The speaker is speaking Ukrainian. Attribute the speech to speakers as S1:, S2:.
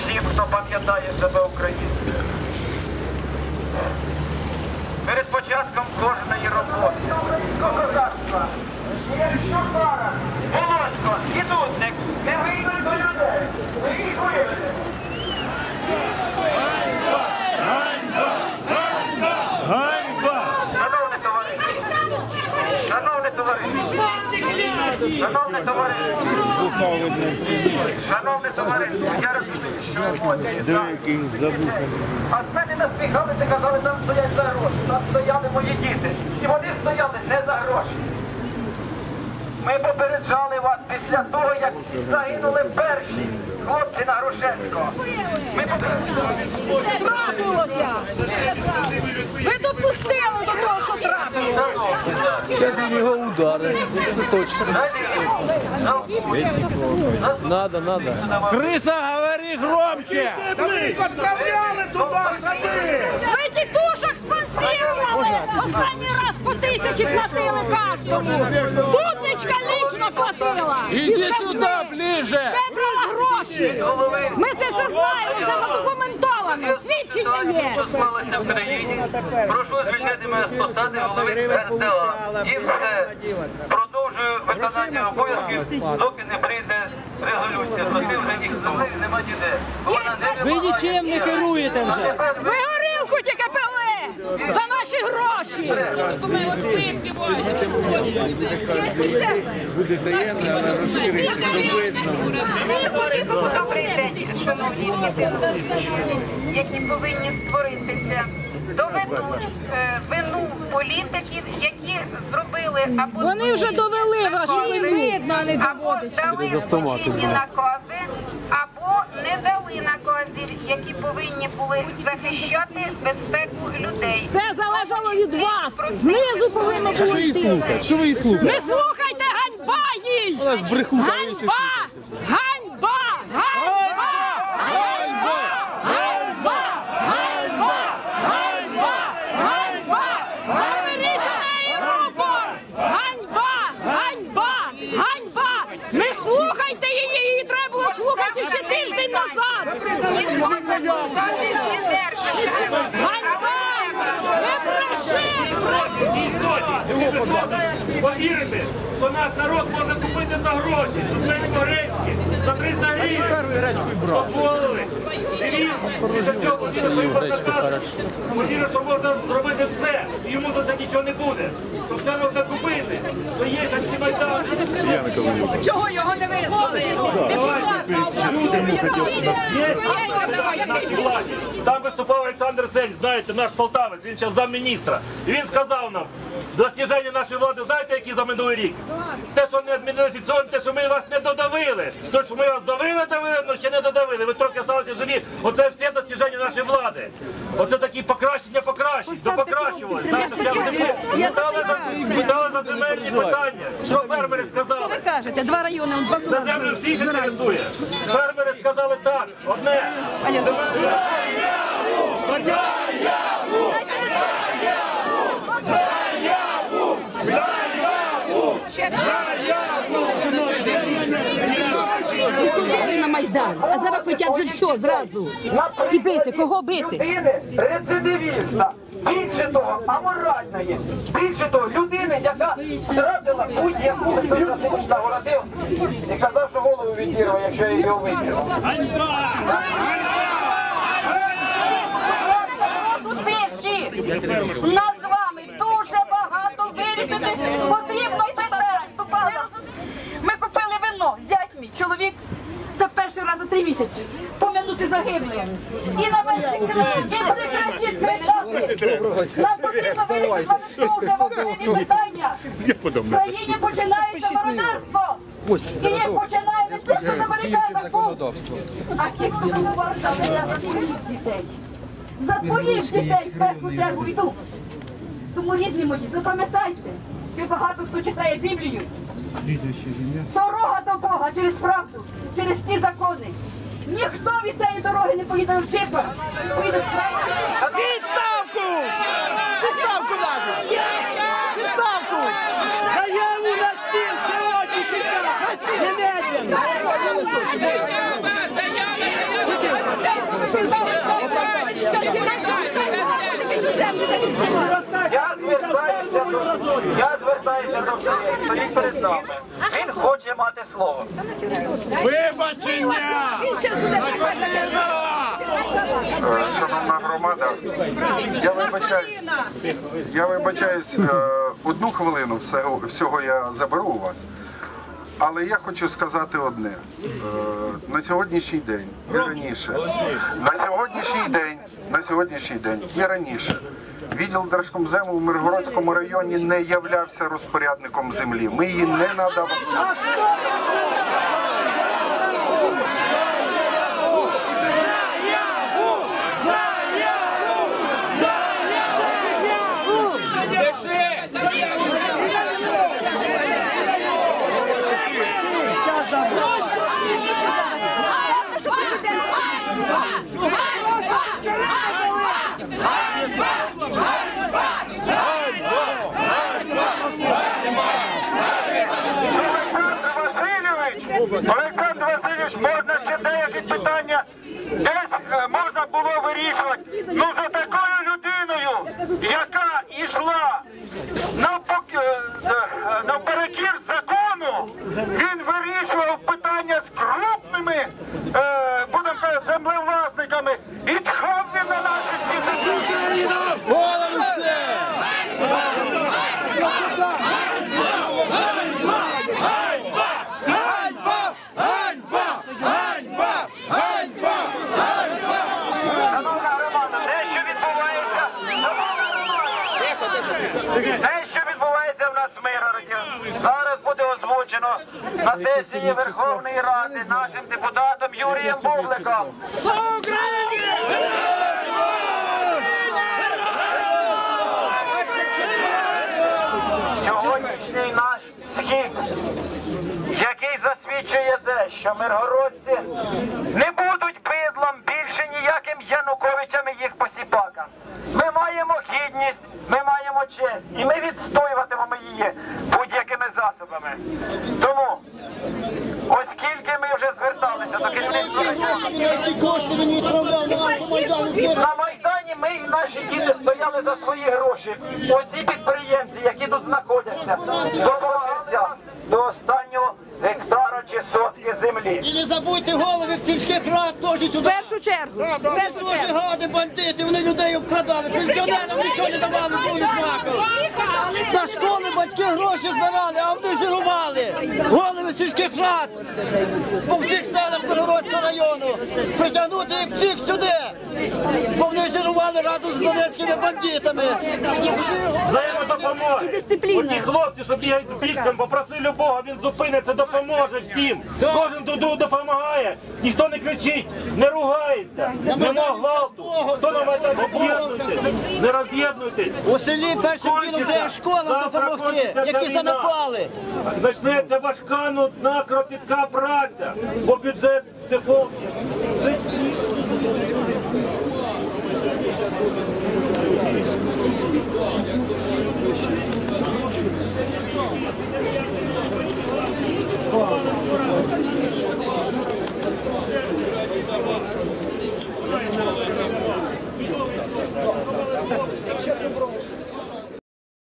S1: всім, хто пам'ятає себе українцем. Перед початком кожної роботи козацтва що зараз Волошко і Дудник не вийдуть до людей. Ви їх виведете. Шановне товариство, шановне товариство, я розумію. А з мене насміхалися, казали, там стоять за гроші, там стояли мої діти. І вони стояли не за гроші. Ми попереджали вас після того, як загинули перші хлопці на Грушевського. Ми попереджали.
S2: трапилося. Ви допустили
S3: Сейчас я его удары. Это точно. Надо, надо.
S4: Крыса, говори громче!
S2: Поставляли туда сами! Ми тітушок спонсірували! Останній раз по тисячі платили кожному! Дудничка лічно платила!
S4: Іди сюди ближе!
S2: Де брала гроші? Ми це все знаємо! Все. Свідчення є.
S1: Склалася в країні. Прошу звільнити мене з посади голови РДА. І все. Продовжую виконання обов'язків, доки не прийде резолюція. Проти вже ніхто нема ніде. Вона не
S4: Ви нічим не керуєте вже.
S2: Ви за наші гроші.
S5: Добрий день, шановні діти, які повинні створитися. Доведуть вину політиків, які зробили або
S2: Вони вже довели вашу вину.
S5: або дали злочинні накази, наказів, які повинні були захищати безпеку людей.
S2: Все залежало від вас. Знизу повинно
S3: Що
S2: ви
S3: слухаєте? Що ви слухаєте?
S2: Не слухайте, ганьба їй!
S3: Вона ж брехуха!
S2: Ганьба! Ганьба! Ганьба! Ганьба! Ганьба! Ганьба! Ганьба! Заберіть у неї руку! Ганьба! Ганьба! Ганьба! Не слухайте її! Її треба було слухати ще тиждень назад!
S5: Ніхто за посади не держить.
S2: Ганьба! Не бреши!
S6: Повірите, що наш народ може купити за гроші, за гречки, за 300 гривень. Дозволили. Після цього що можна зробити все, і йому за це нічого не буде. Що все можна купити, що є антимайдан.
S7: Чого його не визвали?
S6: нашій владі. Там виступав Олександр Сень, знаєте, наш полтавець, він зараз замміністра. І він сказав нам, достіження нашої влади, знаєте, які за минулий рік? Те, що не відмінили фіксуємо, те, що ми вас не додавили. То, що ми вас давили, давили, але ще не додавили. Ви трохи залишилися живі. Оце всі достіження нашої влади. Оце такі покращення покращень, до покращувалось. Знаєте, зараз такі питали за, за земельні питання. Що фермери сказали?
S7: Кажете, два райони, он два
S6: Це землю всіх інтересує. Фермери сказали так, одне.
S7: І Майдан, а зараз хочуть вже все зразу. І бити, кого бити?
S1: рецидивіста. Більше того, аморальної. Більше того, людини, яка втратила будь-яку загородив і казав, що голову відірвав, якщо я його викинув.
S5: Тиші! У нас з вами дуже багато вирішити потрібно питань.
S7: Ми купили вино, зять мій, чоловік. Це перший раз за три місяці. Пом'янути загиблих.
S5: І на весь край, і прекратіть кричати. Нам потрібно вирішити важливі питання. В країні починається мародерство. І їх починає не просто на а ті, хто воював за за своїх дітей. За твоїх дітей в першу чергу йду. Тому, рідні мої, запам'ятайте, що багато хто читає Біблію. Дорога до Бога, через правду, через ці закони. Ніхто від цієї дороги не поїде в джипах, поїде в.
S3: Відставку! Відставку нашу! Відставку!
S4: Заяву на стіл сьогодні, зараз! Немедленно!
S1: Я звертаюся до я звертаюся до всіх, стоїть перед нами. Хоче мати слово.
S8: Вибачення!
S9: Шановна громада, я вибачаюсь, я вибачаюсь, е, одну хвилину всього я заберу у вас. Але я хочу сказати одне. Е, На сьогоднішній день і раніше, на сьогоднішній день, на сьогоднішній день і раніше, відділ Держкомзему в Миргородському районі не являвся розпорядником землі. Ми її не надавали. Васильович, можна ще деякі питання десь е, можна було вирішувати. Ну за такою людиною, яка йшла навпок- е, з- наперекір закону, він вирішував питання з крупними, е, будемо казати, землевласниками і чхав він на наші всі питання.
S3: Голови все! Ганьба! Ганьба! Ганьба! Ганьба!
S1: Шановна громада, те, що відбувається, шановна громада, те, що відбувається в нас в Миргороді, зараз буде озвучено на сесії Верховної Ради нашим депутатом Юрієм Бубликом.
S8: Слава Україні!
S1: Сьогоднішній наш схід, який засвідчує те, що миргородці не будуть бидлом більше ніяким Януковичам і їх посіпакам. Ми маємо гідність, ми маємо честь, і ми відстоюватимемо її будь-якими засобами. Тому, оскільки ми вже зверталися до керівництва на Майдані ми і наші діти стояли за свої гроші. Оці підприємці, які тут знаходяться, домагаються до останнього гектара чи сотки землі.
S8: І не забудьте голови сільських рад теж сюди.
S7: В першу чергу. В першу
S8: Дуже
S7: чергу.
S8: гади бандити, вони людей обкрадали, пенсіонерам нічого не давали, були знаки. На школи батьки гроші збирали, а вони жирували. Голови сільських рад по всіх селах Миргородського району. Притягнути їх всіх сюди. Бо разом з донецькими бандитами.
S6: Взаємодопомоги.
S7: І дисципліна.
S6: Оті хлопці, що бігають з бітком, попросили Бога, він зупиниться, допоможе всім. Кожен тут допомагає, ніхто не кричить, не ругається, нема гвалту. Хто на Майдан об'єднуйтесь, не роз'єднуйтесь.
S8: У селі першим ділом треба школам допомогти, які занапали.
S6: Почнеться важка нудна кропітка праця, бо бюджет дефолт.